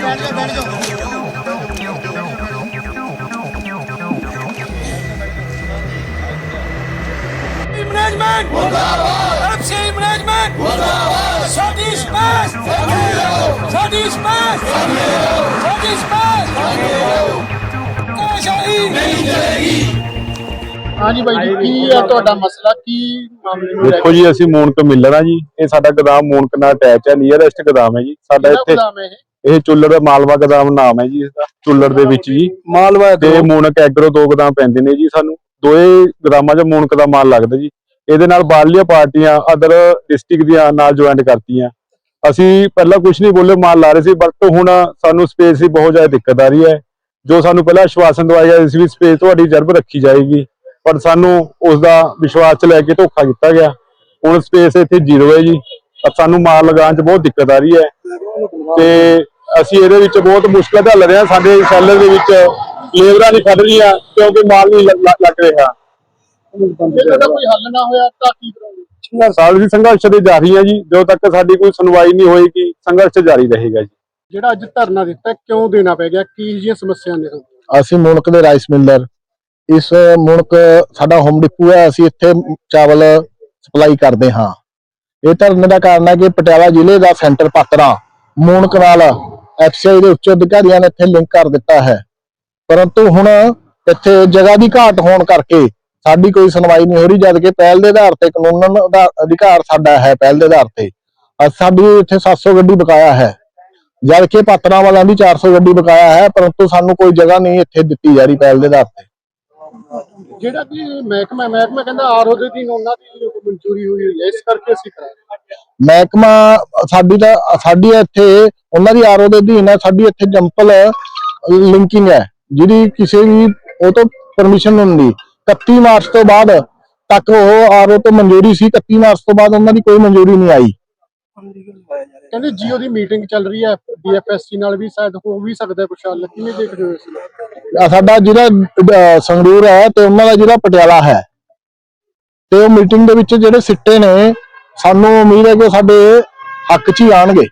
बैठ जाओ बैठ जाओ ਮੈਨੇਜਮੈਂਟ ਮੁਰਦਾਬਾਦ ਐਫਸੀ ਮੈਨੇਜਮੈਂਟ ਮੁਰਦਾਬਾਦ ਸਾਡੀ ਸਪੈਸ ਸਾਡੀ ਸਪੈਸ ਸਾਡੀ ਸਪੈਸ ਕਾਸ਼ਾਈ ਨਹੀਂ ਚਲੇਗੀ ਹਾਂਜੀ ਬਾਈ ਜੀ ਕੀ ਹੈ ਤੁਹਾਡਾ ਮਸਲਾ? ਕੀ ਮਾਮਲੇ ਨੂੰ ਲੈ ਦੇਖੋ ਜੀ ਅਸੀਂ ਮੂਨਕ ਮਿਲਰ ਆ ਜੀ। ਇਹ ਸਾਡਾ ਗੋਦਾਮ ਮੂਨਕ ਨਾਲ ਅਟੈਚ ਹੈ ਨੀਅਰੈਸਟ ਗੋਦਾਮ ਹੈ ਜੀ। ਸਾਡਾ ਇੱਥੇ ਇਹ? ਇਹ ਚੁੱਲੜ ਮਾਲਵਾ ਗੋਦਾਮ ਨਾਮ ਹੈ ਜੀ ਇਸਦਾ ਚੁੱਲੜ ਦੇ ਵਿੱਚ ਜੀ। ਮਾਲਵਾ ਤੇ ਮੂਨਕ ਐਗਰੋ ਦੋ ਗੋਦਾਮ ਪੈਂਦੇ ਨੇ ਜੀ ਸਾਨੂੰ। ਦੋਏ ਗੋਦਾਮਾਂ 'ਚ ਮੂਨਕ ਦਾ ਮਾਲ ਲੱਗਦਾ ਜੀ। ਇਹਦੇ ਨਾਲ ਬਾਹਰਲੀਆਂ ਪਾਰਟੀਆਂ ਅਦਰ ਡਿਸਟ੍ਰਿਕਟ ਦੀਆਂ ਨਾਲ ਜੁਆਇੰਟ ਕਰਤੀਆਂ। ਅਸੀਂ ਪਹਿਲਾਂ ਕੁਝ ਨਹੀਂ ਬੋਲੇ, ਮਾਲ ਲਾ ਰਹੇ ਸੀ ਬਟ ਹੁਣ ਸਾਨੂੰ ਸਪੇਸ ਦੀ ਬਹੁਤ ਜ਼ਿਆਦਾ ਦਿੱਕਤ ਆ ਰਹੀ ਹੈ। ਜੋ ਸਾਨੂੰ ਪਹਿਲਾਂ ਆਸ਼ਵਾਸਨ ਦਵਾਇਆ ਸੀ ਵੀ ਸਪੇਸ ਤੁਹਾਡੀ ਰਿਜ਼ਰਵ ਰੱਖੀ ਜਾਏਗੀ, ਪਰ ਸਾਨੂੰ ਉਸ ਦਾ ਵਿਸ਼ਵਾਸ ਚ ਲੈ ਕੇ ਧੋਖਾ ਕੀਤਾ ਗਿਆ। ਹੁਣ ਸਪੇਸ ਇੱਥੇ ਜ਼ੀਰੋ ਹੈ ਜੀ। ਤਾਂ ਸਾਨੂੰ ਮਾਲ ਲਗਾਉਣ ਚ ਬਹੁਤ ਦਿੱਕਤ ਆ ਰਹੀ ਹੈ। ਤੇ ਅਸੀਂ ਇਹਦੇ ਵਿੱਚ ਬਹੁਤ ਮੁਸ਼ਕਲ ਢੱਲ ਰਹੇ ਹਾਂ। ਸਾਡੇ ਸੈਲਰ ਦੇ ਵਿੱਚ ਲੇਬਰਾਂ ਨਹੀਂ ਖੜ ਰਹੀਆਂ, ਕਿਉਂਕਿ ਮਾਲ ਨਹੀਂ ਲੱਗ ਰਿਹਾ। ਜੇ ਤੁਹਾਡਾ ਕੋਈ ਹੱਲ ਨਾ ਹੋਇਆ ਤਾਂ ਕੀ ਕਰੋਗੇ? ਸਾਲ ਦੀ ਸੰਘਰਸ਼ ਦੇ ਜਾਰੀ ਹੈ ਜੀ ਜਦੋਂ ਤੱਕ ਸਾਡੀ ਕੋਈ ਸੁਣਵਾਈ ਨਹੀਂ ਹੋਏਗੀ ਸੰਘਰਸ਼ ਜਾਰੀ ਰਹੇਗਾ ਜੀ। ਜਿਹੜਾ ਅੱਜ ਧਰਨਾ ਦਿੱਤਾ ਕਿਉਂ ਦੇਣਾ ਪੈ ਗਿਆ? ਕੀ ਜਿਹੀਆਂ ਸਮੱਸਿਆ ਨੇ ਅਸੀਂ ਮੁਣਕ ਦੇ ਰਾਈਸ ਮਿਲਰ ਇਸ ਮੁਣਕ ਸਾਡਾ ਹੋਮ ਡਿਪੂ ਹੈ ਅਸੀਂ ਇੱਥੇ ਚਾਵਲ ਸਪਲਾਈ ਕਰਦੇ ਹਾਂ। ਇਹ ਧਰਨੇ ਦਾ ਕਾਰਨ ਹੈ ਕਿ ਪਟਿਆਲਾ ਜ਼ਿਲ੍ਹੇ ਦਾ ਸੈਂਟਰ ਪਾਤਰਾ ਮੁਣਕ ਨਾਲ ਐਫਸੀਆਈ ਦੇ ਉੱਚ ਅਧਿਕਾਰੀਆਂ ਨੇ ਇੱਥੇ ਲਿੰਕ ਕਰ ਦਿੱਤਾ ਹੈ। ਪਰੰਤੂ ਹੁਣ ਇੱਥੇ ਜਗ੍ਹਾ ਦੀ ਘਾਟ ਹੋਣ ਕਰਕੇ ਸਾਡੀ ਕੋਈ ਸੁਣਵਾਈ ਨਹੀਂ ਹੋ ਰਹੀ ਜਦ ਕਿ ਪਹਿਲ ਦੇ ਆਧਾਰ ਤੇ ਕਾਨੂੰਨ ਦਾ ਅਧਿਕਾਰ ਸਾਡਾ ਹੈ ਪਹਿਲ ਦੇ ਆਧਾਰ ਤੇ। ਅੱਜ ਸਾਡੀ ਇੱਥੇ 700 ਗੱਡੀ ਬਕਾਇਆ ਹੈ। ਜਦ ਕਿ ਪਾਤਰਾਂ ਵਾਲਿਆਂ ਦੀ 400 ਗੱਡੀ ਬਕਾਇਆ ਹੈ ਪਰੰਤੂ ਸਾਨੂੰ ਕੋਈ ਜਗ੍ਹਾ ਨਹੀਂ ਇੱਥੇ ਦਿੱਤੀ ਜਾ ਰਹੀ ਪਹਿਲ ਦੇ ਆਧਾਰ ਤੇ। ਜਿਹੜਾ ਕਿ ਮਹਿਕਮਾ ਮਹਿਕਮਾ ਕਹਿੰਦਾ ਆਰਓ ਦੇ ਦਿਨ ਉਹਨਾਂ ਦੀ ਮਨਜ਼ੂਰੀ ਹੋਈ ਹੋਈ ਹੈ ਇਸ ਕਰਕੇ ਅਸੀਂ ਕਰਾ। ਮਹਿਕਮਾ ਸਾਡੀ ਤਾਂ ਸਾਡੀ ਇੱਥੇ ਉਹਨਾਂ ਦੀ ਆਰਓ ਦੇ ਹੈ ਸਾਡੀ ਇੱਥੇ ਜੰਪਲ ਲਿੰਕਿੰਗ ਹੈ ਜਿਹੜੀ ਕਿਸੇ ਵੀ ਉਹ ਤੋਂ ਪਰਮਿਸ਼ਨ ਨਹੀਂ ਹੁੰਦੀ। 31 ਮਾਰਚ ਤੋਂ ਬਾਅਦ ਤੱਕ ਉਹ ਆਰਓ ਤੋਂ ਮਨਜ਼ੂਰੀ ਸੀ। 31 ਮਾਰਚ ਤੋਂ ਬਾਅਦ ਉਹਨਾਂ ਦੀ ਕੋਈ ਮਨਜ਼ੂਰੀ ਨਹੀਂ ਆਈ। ਕਹਿੰਦੇ ਜੀਓ ਦੀ ਮੀਟਿੰਗ ਚੱਲ ਰਹੀ ਹੈ। ਡੀਐਫਐਸਸੀ ਨਾਲ ਵੀ ਸ਼ਾਇਦ ਹੋ ਵੀ ਸਕਦਾ ਕੁਛ ਹੱਲ ਕਿਵੇਂ ਦੇਖਦੇ ਹੋ ਇਸ ਸਾਡਾ ਜਿਹੜਾ ਸੰਗਰੂਰ ਹੈ ਤੇ ਉਹਨਾਂ ਦਾ ਜਿਹੜਾ ਪਟਿਆਲਾ ਹੈ। ਤੇ ਉਹ ਮੀਟਿੰਗ ਦੇ ਵਿੱਚ ਜਿਹੜੇ ਸਿੱਟੇ ਨੇ ਸਾਨੂੰ ਉਮੀਦ ਹੈ ਕਿ ਸਾਡੇ ਹੱਕ 'ਚ ਹੀ ਆਣਗੇ।